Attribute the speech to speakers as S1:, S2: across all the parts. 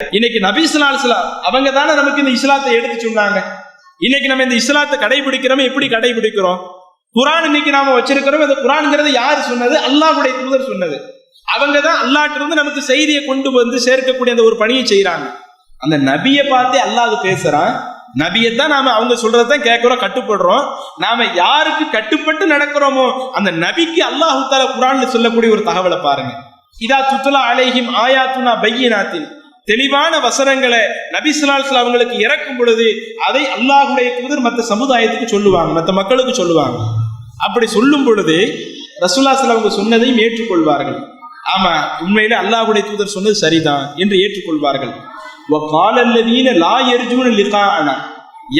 S1: இன்னைக்கு நபிசுலாஸ்லா அவங்க தானே நமக்கு இந்த இஸ்லாத்தை எடுத்து சொன்னாங்க. இன்னைக்கு நம்ம இந்த இஸ்லாத்தை கடைபிடிக்கிறோம்? எப்படி கடைபிடிக்கிறோம்? குரான் இன்னைக்கு நாம வச்சிருக்கிறோம்? இந்த குரான்ங்கிறது யார் சொன்னது? அல்லாஹுடைய தூதர் சொன்னது. அவங்க தான் அல்லாட்டிலிருந்து நமக்கு செய்தியை கொண்டு வந்து சேர்க்கக்கூடிய அந்த ஒரு பணியை செய்யறாங்க அந்த நபியை பார்த்தே அல்லாஹ் பேசுறான். நபியை தான் நாம அவங்க சொல்றதான் கேட்கிறோம் கட்டுப்படுறோம். நாம யாருக்கு கட்டுப்பட்டு நடக்கிறோமோ அந்த நபிக்கு அல்லாஹு தால குரான்ல சொல்லக்கூடிய ஒரு தகவலை பாருங்க. இதா துத்துலா அலைஹிம் ஆயாத்துனா பையனாத்தின். தெளிவான வசனங்களை நபிசுலால் அவங்களுக்கு இறக்கும் பொழுது அதை அல்லாஹுடைய தூதர் மற்ற சமுதாயத்துக்கு சொல்லுவாங்க மற்ற மக்களுக்கு சொல்லுவாங்க. அப்படி சொல்லும் பொழுது ரசூல்லா அவங்க சொன்னதையும் ஏற்றுக்கொள்வார்கள். ஆமா உண்மையில அல்லாஹுடைய தூதர் சொன்னது சரிதான் என்று ஏற்றுக்கொள்வார்கள்.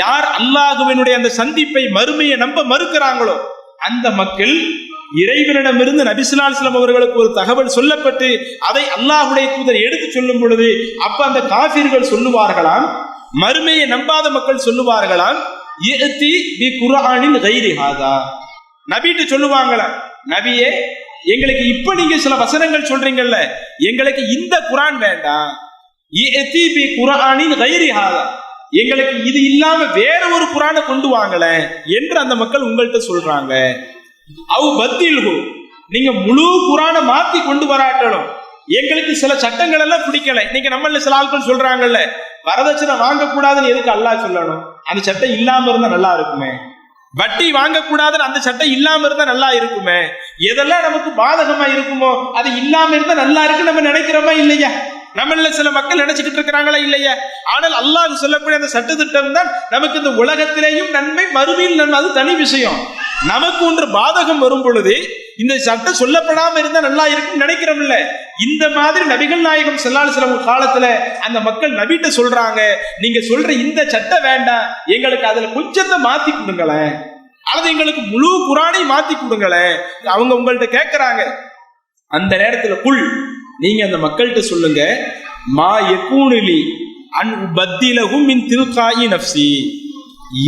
S1: யார் அல்லாஹுவினுடைய அந்த சந்திப்பை மறுமையை நம்ப மறுக்கிறாங்களோ அந்த மக்கள் இறைவனிடமிருந்து நபிசுலாஸ்லம் அவர்களுக்கு ஒரு தகவல் சொல்லப்பட்டு அதை அல்லாஹுடைய தூதர் எடுத்து சொல்லும் பொழுது அப்ப அந்த காபிர்கள் சொல்லுவார்களாம் மறுமையை நம்பாத மக்கள் சொல்லுவார்களாம் இஅ்தி பி கைரி ஹாதா. நபிட்டு சொல்லுவாங்களா நபியே எங்களுக்கு இப்ப நீங்க சில வசனங்கள் சொல்றீங்கல்ல எங்களுக்கு இந்த குரான் வேண்டாம். குரானின் பி கைரி ஹாதா. எங்களுக்கு இது இல்லாம வேற ஒரு குரானை கொண்டு வாங்கல என்று அந்த மக்கள் உங்கள்கிட்ட சொல்றாங்க. அவ் பத்தில்ஹு நீங்க முழு குரானை மாத்தி கொண்டு வராட்டணும். எங்களுக்கு சில சட்டங்கள் எல்லாம் பிடிக்கல. இன்னைக்கு நம்மள சில ஆட்கள் சொல்றாங்கல்ல வரதட்சணை வாங்கக்கூடாதுன்னு எதுக்கு அல்லாஹ் சொல்லணும்? அந்த சட்டம் இல்லாம இருந்தா நல்லா இருக்குமே? வட்டி வாங்கக்கூடாதுன்னு அந்த சட்டம் இல்லாம இருந்தா நல்லா இருக்குமே? எதெல்லாம் நமக்கு பாதகமா இருக்குமோ அது இல்லாம இருந்தா நல்லா இருக்கு நம்ம நினைக்கிறோமா இல்லையா? நம்மள சில மக்கள் நினைச்சுக்கிட்டு இருக்கிறாங்களா இல்லையா? ஆனால் அல்லாஹ் சொல்லக்கூடிய அந்த சட்டத்திட்டம் தான் நமக்கு இந்த உலகத்திலேயும் நன்மை மறுமையில் நன்மை அது தனி விஷயம். நமக்கு ஒன்று பாதகம் வரும் பொழுது இந்த சட்டம் சொல்லப்படாம இருந்தா நல்லா இருக்கும் நினைக்கிறோம்ல இந்த மாதிரி நபிகள் நாயகம் செல்லால் சில காலத்துல அந்த மக்கள் நபிட்ட சொல்றாங்க நீங்க சொல்ற இந்த சட்டம் வேண்டாம் எங்களுக்கு அதுல கொஞ்சத்தை மாத்தி கொடுங்களேன். அல்லது எங்களுக்கு முழு குரானை மாத்தி கொடுங்களேன். அவங்க உங்கள்ட்ட கேட்கிறாங்க அந்த நேரத்துல குள் நீங்க அந்த மக்கள்கிட்ட சொல்லுங்க மா எக்கூனிலி அன் பத்திலகும் மின் திருக்காயி நப்சி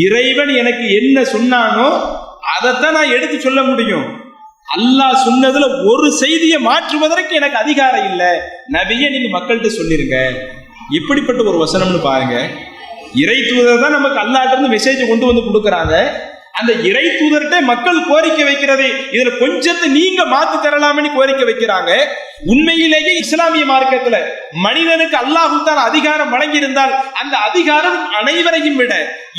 S1: இறைவன் எனக்கு என்ன சொன்னானோ அதைத்தான் நான் எடுத்து சொல்ல முடியும். அல்லாஹ் சொன்னதுல ஒரு செய்தியை மாற்றுவதற்கு எனக்கு அதிகாரம் இல்லை. நபிய நீங்க மக்கள்கிட்ட சொல்லிருங்க. எப்படிப்பட்ட ஒரு வசனம்னு பாருங்க. இறை தூதர் தான் நமக்கு அல்லாட்டிருந்து மெசேஜ் கொண்டு வந்து கொடுக்குறாங்க. அந்த இறை தூதர்கிட்ட மக்கள் கோரிக்கை வைக்கிறது. இதுல கொஞ்சத்தை நீங்க மாத்தி தரலாம்னு கோரிக்கை வைக்கிறாங்க. உண்மையிலேயே இஸ்லாமிய மார்க்கத்துல மனிதனுக்கு அல்லாஹுத்தான் அதிகாரம் வழங்கி இருந்தால் அந்த அதிகாரம் அனைவரையும் விட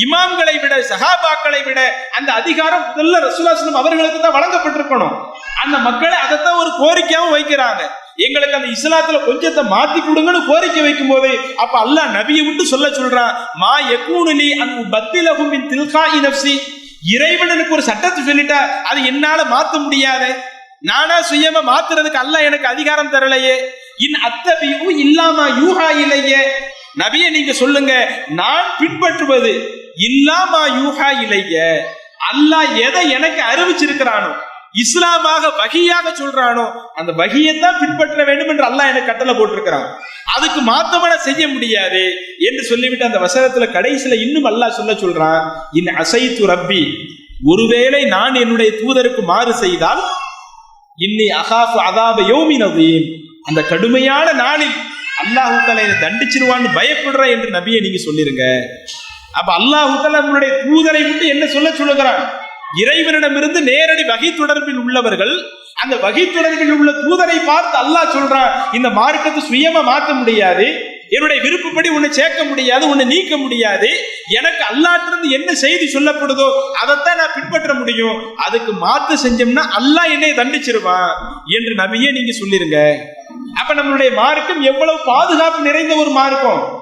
S1: இமாம்களை விட சஹாபாக்களை விட அந்த அதிகாரம் முதல்ல ரசூலாசனம் அவர்களுக்கு தான் வழங்கப்பட்டிருக்கணும். அந்த மக்களை அதைத்தான் ஒரு கோரிக்கையாவும் வைக்கிறாங்க. எங்களுக்கு அந்த இஸ்லாத்துல கொஞ்சத்தை மாத்தி கொடுங்கன்னு கோரிக்கை வைக்கும் போது அப்ப அல்லாஹ் நபியை விட்டு சொல்ல சொல்றான் மா யகூனுலி அந்த பத்திலகும் தில்கா தில்காஇ இறைவன் எனக்கு ஒரு சட்டத்தை சொல்லிட்டா அது என்னால மாத்த முடியாது. நானா சுயமா மாத்துறதுக்கு அல்லாஹ் எனக்கு அதிகாரம் தரலையே. இன் அத்தபியு இல்லாம யூஹா இல்லையே நபியை நீங்க சொல்லுங்க நான் பின்பற்றுவது இல்லாமா யூஹா இல்லையே அல்லாஹ் எதை எனக்கு அறிவிச்சிருக்கிறானோ இஸ்லாமாக வகையாக சொல்றானோ அந்த வகியைத்தான் பின்பற்ற வேண்டும் என்று அல்லாஹ் எனக்கு கட்டளை போட்டிருக்கிறான். அதுக்கு மாத்தமான செய்ய முடியாது என்று சொல்லிவிட்டு அந்த வசனத்துல கடைசியில இன்னும் அல்லாஹ் சொல்ல சொல்றான் இன் அசைத்து ரப்பி ஒருவேளை நான் என்னுடைய தூதருக்கு மாறு செய்தால் இன்னி அகாஃபு அதாப யோமினதீம் அந்த கடுமையான நாளில் அல்லாஹு தலை தண்டிச்சிருவான்னு பயப்படுற என்று நபியை நீங்க சொல்லிருங்க. அப்ப அல்லாஹு தலா உங்களுடைய தூதரை விட்டு என்ன சொல்ல சொல்லுகிறான்? இறைவனிடமிருந்து நேரடி வகை தொடர்பில் உள்ளவர்கள் அந்த வகை தொடர்பில் உள்ள தூதரை பார்த்து அல்லாஹ் சொல்றான் இந்த மார்க்கத்தை சுயமா மாற்ற முடியாது என்னுடைய விருப்பப்படி உன்னை சேர்க்க முடியாது உன்னை நீக்க முடியாது எனக்கு அல்லாட்டிருந்து என்ன செய்தி சொல்லப்படுதோ அதைத்தான் நான் பின்பற்ற முடியும் அதுக்கு மாத்து செஞ்சோம்னா அல்லாஹ் என்னை தண்டிச்சிருவான் என்று நபியே நீங்க சொல்லிருங்க. அப்ப நம்மளுடைய மார்க்கம் எவ்வளவு பாதுகாப்பு நிறைந்த ஒரு மார்க்கம்?